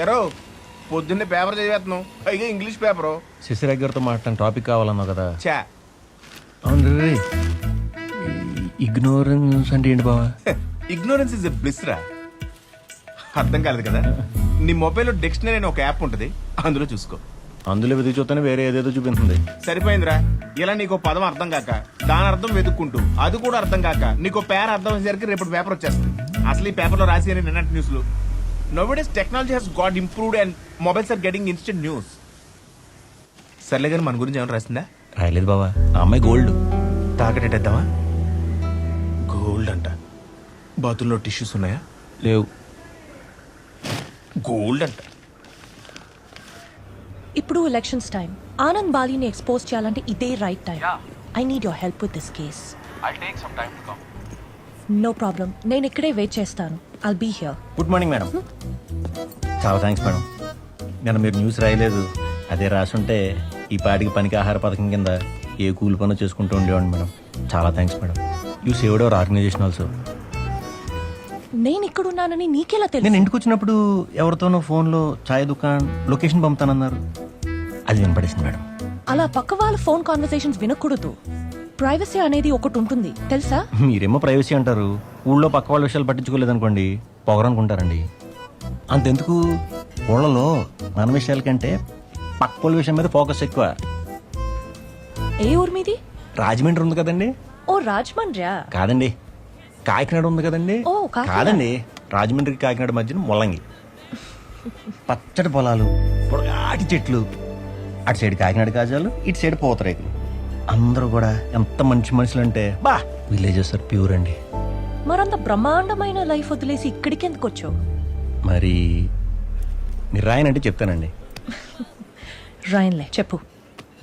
ఎరో పొద్దున్నే పేపర్ చదివేస్తున్నావు పైగా English paper. Sasirekha గారితో మాట్లాడిన టాపిక్ కావాలన్నావు కదా. చా అవును ఇగ్నోరెన్స్ అంటే ఏంటి బావా? ఇగ్నోరెన్స్ ఇస్ ఎ బ్లిస్ రా. అర్థం కాలేదు కదా. నీ మొబైల్లో డిక్షనరీ అనే ఒక యాప్ ఉంటుంది. అందులో చూసుకో. అందులో వెతికి చూస్తేనే వేరే ఏదేదో చూపిస్తుంది. సరిపోయిందిరా. ఇలా నీకు పదం అర్థం కాక దాని అర్థం వెతుక్కుంటూ అది కూడా అర్థం కాక నీకు పేర అర్థం అయ్యేసరికి రేపు పేపర్ వచ్చేస్తుంది. అసలు ఈ పేపర్లో రాసి అని నిన్నటి న్యూస్లు. Nobody's technology has got improved and mobiles are getting instant news సర్లే కానీ మన గురించి ఏమైనా రాసిందా? రాయలేదు బావా. ఆ అమ్మాయి గోల్డ్. తాకటేద్దామా గోల్డ్ అంట. బాతుల్లో టిష్యూస్ ఉన్నాయా? లేవు. గోల్డ్ అంట. ఇప్పుడు ఎలక్షన్స్ టైం ఆనంద్ బాలీని ఎక్స్పోజ్ చేయాలంటే ఇదే right time I need your help with this case no problem నేను ఇక్కడే వెయిట్ చేస్తాను. I'll be here good morning madam చాలా థ్యాంక్స్ మేడం నేను మీరు న్యూస్ రాయలేదు. అదే రాసుంటే ఈ పాటికి పనికి ఆహార పథకం కింద ఏ కూలి పనులు చేసుకుంటూ ఉండేవాడిని మేడం చాలా thanks madam you saved our organisation also నేను ఇక్కడున్నానని నీకెలా నేను తెలుసు? ఇంటికి వచ్చినప్పుడు ఎవరితోనో ఫోన్లో ఛాయ్ దుకాణ్ లొకేషన్ పంపుతానన్నారు. అది వినపడేసింది మేడం అలా పక్క వాళ్ళ ఫోన్ కాన్వర్సేషన్స్ వినకూడదు. ప్రైవసీ అనేది ఒకటి ఉంటుంది. తెలుసా? మీరేమో ప్రైవసీ అంటారు. ఊళ్ళో పక్క వాళ్ళ విషయాలు పట్టించుకోలేదనుకోండి పొగరనుకుంటారండి. అంతెందుకు? ఊళ్ళలో మన విషయాల కంటే పక్క వాళ్ళ విషయం మీద ఫోకస్ ఎక్కువ. ఏ ఊరు మీది? రాజమండ్రి ఉంది కదండి. ఓ రాజమండ్రియా? కాదండి. కాకినాడ ఉంది కదండి. ఓ, కాకినాడ. కాదండి. రాజమండ్రికి కాకినాడ మధ్యన ముల్లంగి. పచ్చడి పొలాలు పొడగాటి చెట్లు. అటు సైడ్ కాకినాడ కాజాలు ఇటు సైడ్ పూతరేకులు. అందరూ కూడా ఎంత మంచి మనుషులు అంటే బా విలేజెస్ ఆర్ ప్యూర్ అండి. మరంత బ్రహ్మాండమైన లైఫ్ వదిలేసి ఇక్కడికి ఎందుకు వచ్చావు? మరి మీరు రాయనంటే చెప్తానండి. రాయన్లే చెప్పు.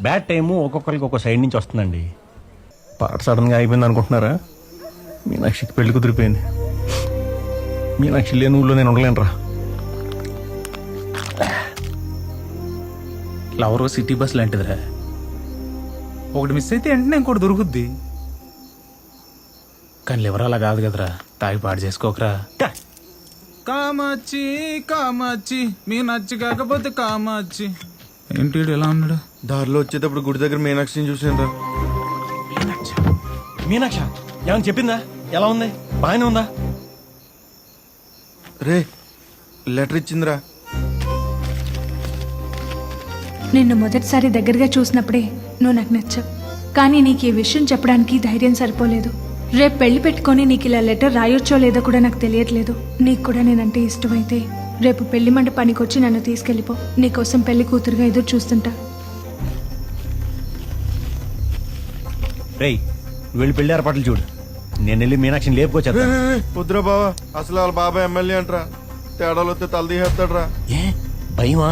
బ్యాడ్ టైము ఒక్కొక్కరికి ఒక్కో సైడ్ నుంచి వస్తుందండి. పాట సడన్గా అయిపోయింది అనుకుంటున్నారా? మీనాక్షికి పెళ్ళి కుదిరిపోయింది. మీనాక్షి లేని ఊళ్ళో నేను ఉండలేనురా. లవర్ సిటీ బస్ లాంటిదిరా. ఒకటి మిస్ అయితే వెంటనే ఇంకోటి దొరుకుద్ది. కానీ లివర్ అలా కాదు కదరా. తాగి పాడు చేసుకోకరా. కామాచి కామాచి మీ నచ్చి కాకపోతే కామాచి ఏంటి వీడు ఎలా ఉన్నాడు? దారిలో వచ్చేటప్పుడు గుడి దగ్గర మీనాక్షిని చూసాను రా మీనాక్ష ఏమని చెప్పిందా? ఎలా ఉంది? బాగానే ఉందా? రే లెటర్ ఇచ్చిందిరా. నిన్ను మొదటిసారి దగ్గరగా చూసినప్పుడే నువ్వు నాకు నచ్చావు. కానీ నీకు ఈ విషయం చెప్పడానికి ధైర్యం సరిపోలేదు. రేపు పెళ్ళి పెట్టుకొని నీకు ఇలా లెటర్ రాయొచ్చో లేదో కూడా నాకు తెలియట్లేదు. నీకు కూడా నేనంటే ఇష్టమైతే రేపు పెళ్ళి మండపానికి వచ్చి నన్ను తీసుకెళ్ళిపో. నీకోసం పెళ్ళి కూతురుగా ఎదురు చూస్తుంటా. రేయ్ నువ్వు వెళ్ళి పెళ్ళి ఏర్పాట్లు చూడు. నేను వెళ్ళి మీనాక్షిని లేపుకొచ్చేస్తా వద్దురా బావా అసలు వాళ్ళ బాబాయ్ ఎమ్మెల్యే అంటరా. తేడాలు వస్తే తల తీసేస్తాడు రా ఏ భయమా?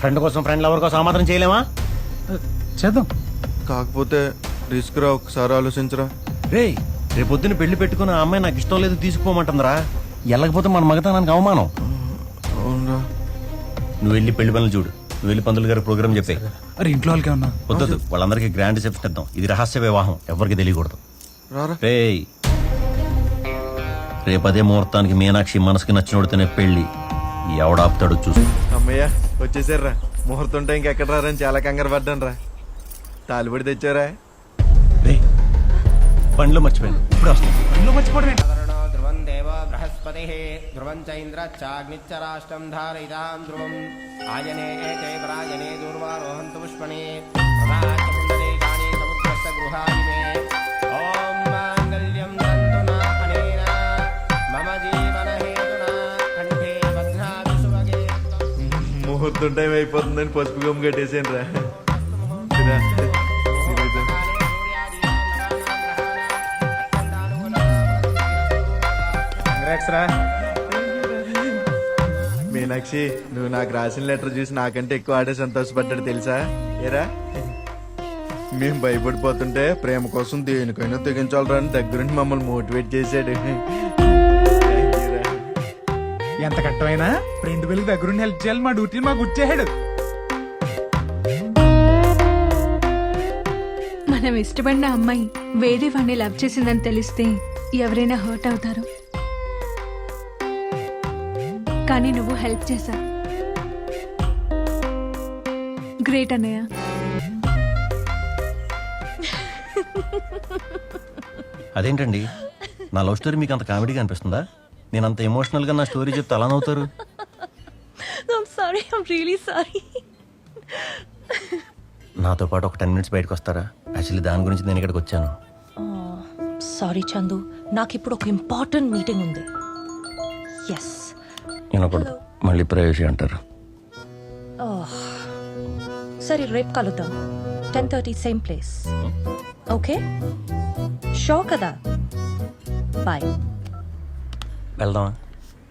ఫ్రెండ్ కోసం ఫ్రెండ్ లవర్ కోసం ఆ మాత్రం చేయలేమా? చేద్దాం. కాకపోతే రిస్క్ రా ఒకసారి ఆలోచించరా. రేయ్ రేపొద్దున పెళ్ళి పెట్టుకున్న ఆ అమ్మాయి నాకు ఇష్టం లేదు తీసుకుపోమంటుందిరా వెళ్ళకపోతే మన మగతనానికి అవమానం. అవునరా. నువ్వు వెళ్ళి పెళ్ళి పనులు చూడు. నువ్వు వెళ్ళి పంతులు గారి ప్రోగ్రామ్ చెప్పే. అరే ఇంట్లో వాళ్ళకి ఉన్నా వద్దొద్దు వాళ్ళందరికీ గ్రాండ్ రిసెప్షన్ ఇద్దాం ఇది రహస్య వివాహం. ఎవరికి తెలియకూడదు. రారా. రేయ్. రేపు అదే ముహూర్తానికి మీనాక్షి మనసుకి నచ్చినోడితేనే పెళ్ళి. ఎవడాపుతాడో చూసు అమ్మయ్య వచ్చేసారా ముహూర్తం టైంకి ఎక్కడ రారని చాలా కంగారు పడ్డాను రా తాలిపడి తెచ్చారా? బండ్లో మర్చిపోయాను ఇప్పుడు వస్తాను ఇంట్లో మర్చిపోవడం తరుణో ధ్రువం దేవో బృహస్పతి. ధ్రువం చైంద్రశ్చాగ్నిచ్చ రాష్ట్రం ధారయితాం ధ్రువం. ఆయనే ఏతే పరాయణే దూర్వారోహంతు పుష్పణే. సదాచముండరీకాని సముద్రస్య గృహాయినే ఓం మాంగళ్యం తంతునా అనేన. మమ జీవన హేతునా కంఠే బధ్నామి సుభగే ముహూర్తం టైం అయిపోతుందని పసుపు గమ్ము కట్టేసాను రా. మీనాక్షి నువ్వు నాకు రాసిన లెటర్ చూసి నాకంటే ఎక్కువ ఆడే సంతోషపడ్డాడు తెలుసా? ఏరా? మేము భయపడిపోతుంటే ప్రేమ కోసం దేనికైనా తెగించాలరా అని దగ్గరుండి మమ్మల్ని మోటివేట్ చేశాడు. ఎంత కట్టమైనా? ఫ్రెండ్ పెళ్ళికి దగ్గరుండి హెల్ప్ చేయాలి? మా డ్యూటీ మాకు గుర్చేసాడు మనం ఇష్టపడిన అమ్మాయి వేరే వాడిని లవ్ చేసిందని తెలిస్తే ఎవరైనా హర్ట్ అవుతారు. కానీ నువ్వు హెల్ప్ చేశా. గ్రేట్ అన్నయ్య. అదేంటండి? నా లవ్ స్టోరీ మీకు అంత కామెడీగా అనిపిస్తుందా? నేను అంత ఎమోషనల్గా నా స్టోరీ చెప్తే అలా నవ్వుతారు. I'm really sorry. నాతో పాటు ఒక టెన్ మినిట్స్ బయటకు వస్తారా? యాక్చువల్లీ దాని గురించి నేను ఇక్కడికి వచ్చాను. సారీ చందు. నాకు ఇప్పుడు ఒక ఇంపార్టెంట్ మీటింగ్ ఉంది. ఎస్ వినకూడదు మళ్ళీ ప్రైవసీ అంటారు. సరే రేపు కలుద్దాం. Ten thirty same place okay show కదా? బాయ్ వెళ్దామా?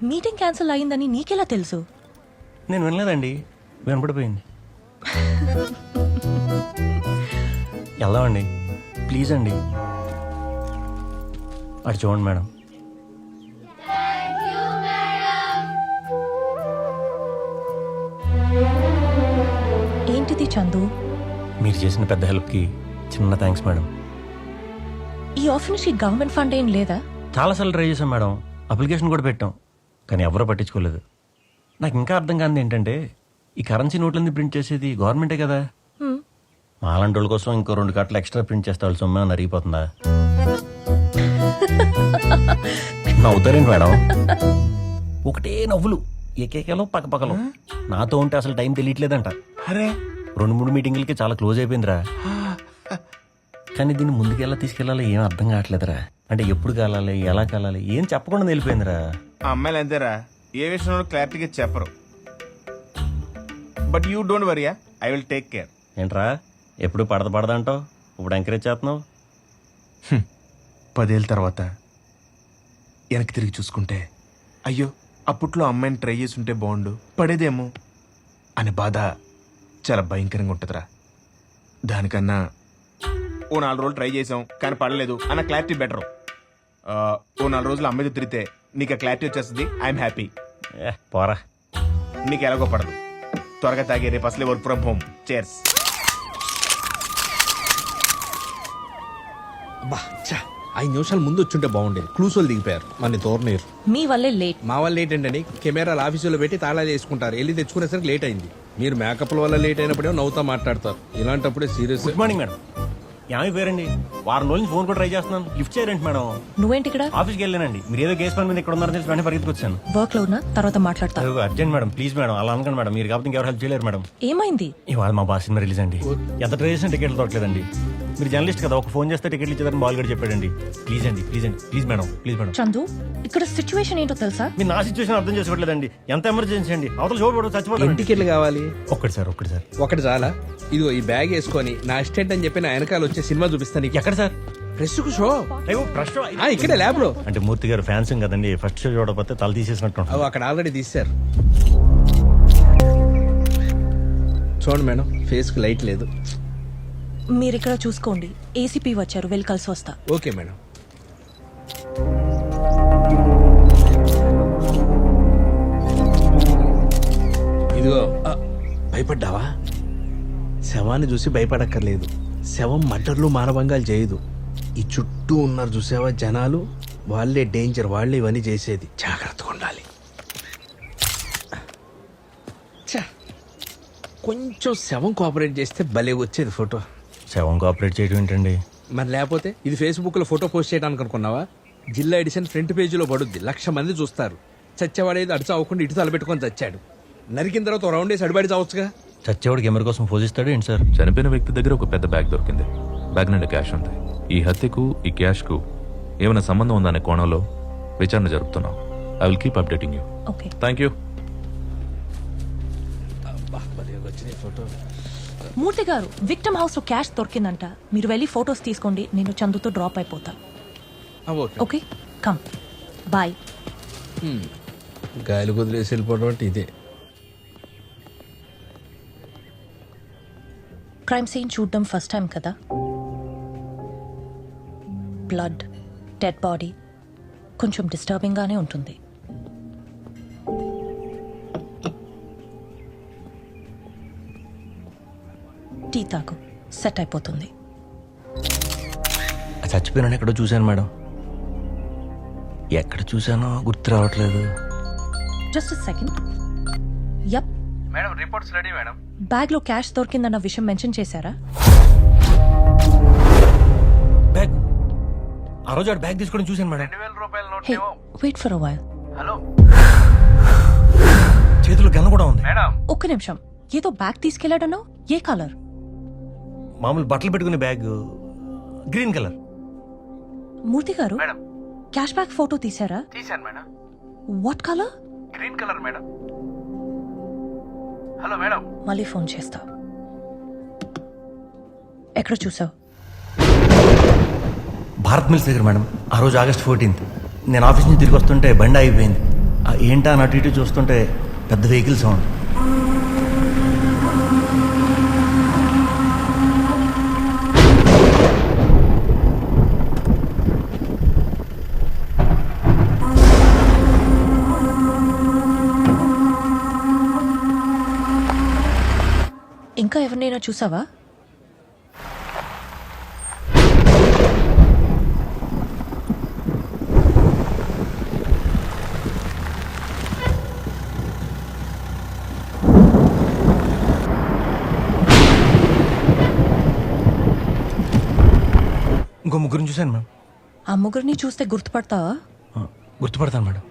మీటింగ్ క్యాన్సిల్ అయిందని నీకెలా తెలుసు? నేను వినలేదండి. వినపడిపోయింది. వెళ్దామండి. ప్లీజ్ అండి. అటు చూడండి మేడం. చందు. మీరు చేసిన పెద్ద హెల్ప్కి చిన్న థ్యాంక్స్ మేడం. ఈ ఆఫీస్కి గవర్నమెంట్ ఫండ్ ఏం లేదా? చాలాసార్లు ట్రై చేశాం మేడం. అప్లికేషన్ కూడా పెట్టాం. కానీ ఎవరూ పట్టించుకోలేదు. నాకు ఇంకా అర్థం కానిది ఏంటంటే ఈ కరెన్సీ నోట్లన్నీ ప్రింట్ చేసేది గవర్నమెంటే కదా. మాలాంటి వాళ్ళ కోసం ఇంకో రెండు కట్టలు ఎక్స్ట్రా ప్రింట్ చేస్తే వాళ్ళ సొమ్మే నరిగిపోతుందా? నవ్వుతారేంటి మేడం? ఒకటే నవ్వులు ఏకేకలో పక్కపక్కలో. నాతో ఉంటే అసలు టైం తెలియట్లేదంట. అరే రెండు మూడు మీటింగ్లకి చాలా క్లోజ్ అయిపోయిందిరా. కానీ దీన్ని ముందుకెలా తీసుకెళ్ళాలో ఏం అర్థం కావట్లేదురా. అంటే ఎప్పుడు కాలాలి ఎలా కాలాలి ఏం చెప్పకుండా వెళ్ళిపోయిందిరా. ఆ అమ్మాయిలు అంతేరా. ఏ విషయంలో క్లారిటీగా చెప్పరు. But you don't worry I will take care ఏంట్రా? ఎప్పుడు పడద పడద అంటావు? ఇప్పుడు ఎంకరేజ్ చేస్తున్నావు? పదేళ్ళ తర్వాత వెనక్కి తిరిగి చూసుకుంటే అయ్యో అప్పట్లో అమ్మాయిని ట్రై చేసి ఉంటే బాగుండు పడేదేమో అనే బాధ చాలా భయంకరంగా ఉంటుందిరా. దానికన్నా ఓ నాలుగు రోజులు ట్రై చేసాం కానీ పడలేదు. అన్న క్లారిటీ బెటర్. ఓ నాలుగు రోజులు అమ్మాయితో తిరిగితే నీకు ఆ క్లారిటీ వచ్చేస్తుంది ఐఎమ్ హ్యాపీ. ఏ పోరా. నీకు ఎలాగో పడదు. త్వరగా తాగే రేపు అసలే వర్క్ ఫ్రమ్ హోమ్. చేర్స్ అబ్బా ఛా, ఐదు నిమిషాలు ముందు వచ్చుంటే బాగుండేది. క్లూస్ వాళ్ళు దిగిపోయారు. మన తోరనీరు మీ వల్లే లేట్ మా వాళ్ళు లేట్ ఏంటండి? కెమెరాలు ఆఫీసులో పెట్టి తాళాలు వేసుకుంటారు. వెళ్ళి తెచ్చుకునేసరికి లేట్ అయింది. మీరు మేకప్ల వల్ల లేట్ అయినప్పుడే నవ్వుతా మాట్లాడతారు. ఇలాంటప్పుడే సీరియస్. గుడ్ మార్నింగ్ మేడం ఏమైపోయారండి వారం రోజులు ఫోన్ కూడా ట్రై చేస్తున్నాను. లిఫ్ట్ చేయరండి మేడం నువ్వేంటి ఇక్కడ? ఆఫీస్కి వెళ్ళానండి. మీరు ఏదో కేసు పని మీద ఇక్కడ ఉన్నారని తెలిసి వెంటనే పరిగెత్తుకొచ్చాను. వర్క్లో ఉన్నా తర్వాత మాట్లాడతా. అర్జెంట్ మేడం ప్లీజ్ మేడం అలా అనకండి మేడం మీరు కాబట్టి ఇంకెవరు హెల్ప్ చేయలేరు మేడం ఏమైంది? ఇవాళ మా బాస్ సినిమా రిలీజ్ అండి. ఎంత ట్రై చేసిన టికెట్లు దొరకలేదండి. మీరు జర్నలిస్ట్ కదా ఒక ఫోన్ చేస్తే టికెట్లు ఇచ్చేదని బాల్ గడి చెప్పాడండి. ప్లీజ్ అండి ప్లీజ్ అండి please madam please madam. Chandu ఇక్కడ సిచ్యువేషన్ ఏంటో తెలుసా? మీరు నా సిచ్యువేషన్ అర్థం చేసుకోవట్లేదండి. ఎంత ఎమర్జెన్సీ అండి? అవతల పడు చచ్చిపోతాను టికెట్లు కావాలి? ఒక్కటి సార్ ఒక్కటి సార్. ఒకటి చాలా. ఇదిగో ఈ బ్యాగ్ వేసుకొని నా అసిస్టెంట్ అని చెప్పి నా వెనకాల వచ్చే సినిమా చూపిస్తాను నీకు. ఎక్కడ సార్? ప్రెస్కు షో. అయ్యో ఆ, ఇక్కడే ల్యాబ్లో. అంటే మూర్తి గారు ఫ్యాన్స్ కదండి ఫస్ట్ షో చూడకపోతే తల తీసేసినట్టు. అవి అక్కడ ఆల్రెడీ తీశారు. చూడండి మేడం ఫేస్కి లైట్ లేదు. మీరు ఇక్కడ చూసుకోండి ఏసీపీ వచ్చారు వెళ్ళి కలిసి వస్తా. Okay madam. ఇదిగో ఆ, భయపడ్డావా? శవాన్ని చూసి భయపడక్కర్లేదు. శవం మటర్లు మానభంగాలు చేయదు. ఈ చుట్టూ ఉన్నారు చూసావా జనాలు? వాళ్ళే డేంజర్ వాళ్ళే ఇవన్నీ చేసేది. జాగ్రత్తగా ఉండాలి. ఛ, కొంచెం శవం కోఆపరేట్ చేస్తే భలే వచ్చేది ఫోటో. శవం కోఆపరేట్ చేయడం ఏంటండి? మరి లేకపోతే ఇది ఫేస్బుక్లో ఫోటో పోస్ట్ చేయడానికి అనుకున్నావా? జిల్లా ఎడిషన్ ఫ్రంట్ పేజీలో పడుద్ది. లక్ష మంది చూస్తారు. చచ్చేవాడేది అడిచి అవ్వకుండా ఇటు తలపెట్టుకొని చచ్చాడు. నరికిన తర్వాత రౌండ్ వేసి అడిబడి చావచ్చుగా? చచ్చేవాడికి ఎవరి కోసం పోజిస్తాడు ఏంటి సార్? చనిపోయిన వ్యక్తి దగ్గర ఒక పెద్ద బ్యాగ్ దొరికింది. బ్యాగ్ నిండా క్యాష్ ఉంది. ఈ హత్యకు ఈ క్యాష్కు ఏమైనా సంబంధం ఉందనే కోణంలో విచారణ జరుపుతున్నాం. I will keep updating you okay thank you photo Murthy గారు విక్టమ్ హౌస్లో క్యాష్ దొరికిందంట. మీరు వెళ్ళి ఫొటోస్ తీసుకోండి నేను చందుతో డ్రాప్ అయిపోతా. ఓకే. కమ్ బాయ్ గాలి కుదిలేసి వెళ్ళిపోవడం అంటే ఇదే. క్రైమ్ సీన్ చూడడం ఫస్ట్ టైం కదా. బ్లడ్ డెడ్ బాడీ కొంచెం డిస్టర్బింగ్ గానే ఉంటుంది. టీ తాగు. సెట్ అయిపోతుంది. ఆ చచ్చిపోయిన ఎక్కడో చూశాను మేడం. ఎక్కడ చూశానో గుర్తు రావట్లేదు. Just second yup madam reports ready madam. బ్యాగ్లో క్యాష్ దొరికిందన్న విషయం మెన్షన్ చేశారా? బ్యాగ్ ఆ రోజు ఆడు బ్యాగ్ తీసుకోవడం చూశాను madam. Hey wait for a while చేతిలో గన్న కూడా ఉంది. ఒక్క నిమిషం. ఏదో బ్యాగ్ తీసుకెళ్ళాడనో ఏ కలర్ మామూలు బట్టలు పెట్టుకునే బ్యాగ్ గ్రీన్ కలర్. మూర్తి గారు క్యాష్ బ్యాక్ ఫోటో తీసారా తీశాను madam. What colour green colour madam. Hello madam. మళ్ళీ ఫోన్ చేస్తా. ఎక్కడ చూసావు? భారత్ మిల్స్ దగ్గర మేడం ఆ రోజు ఆగస్ట్ ఫోర్టీన్త్. నేను ఆఫీస్ నుంచి తిరిగి వస్తుంటే బండి అయిపోయింది ఆ ఏంటా అని అటు ఇటు చూస్తుంటే పెద్ద వెహికల్ సౌండ్. ఎవరినైనా చూసావా? ఇంకో ముగ్గురిని చూశాను మేడం ఆ ముగ్గురిని చూస్తే గుర్తుపడతావా? గుర్తుపడతాను మేడం.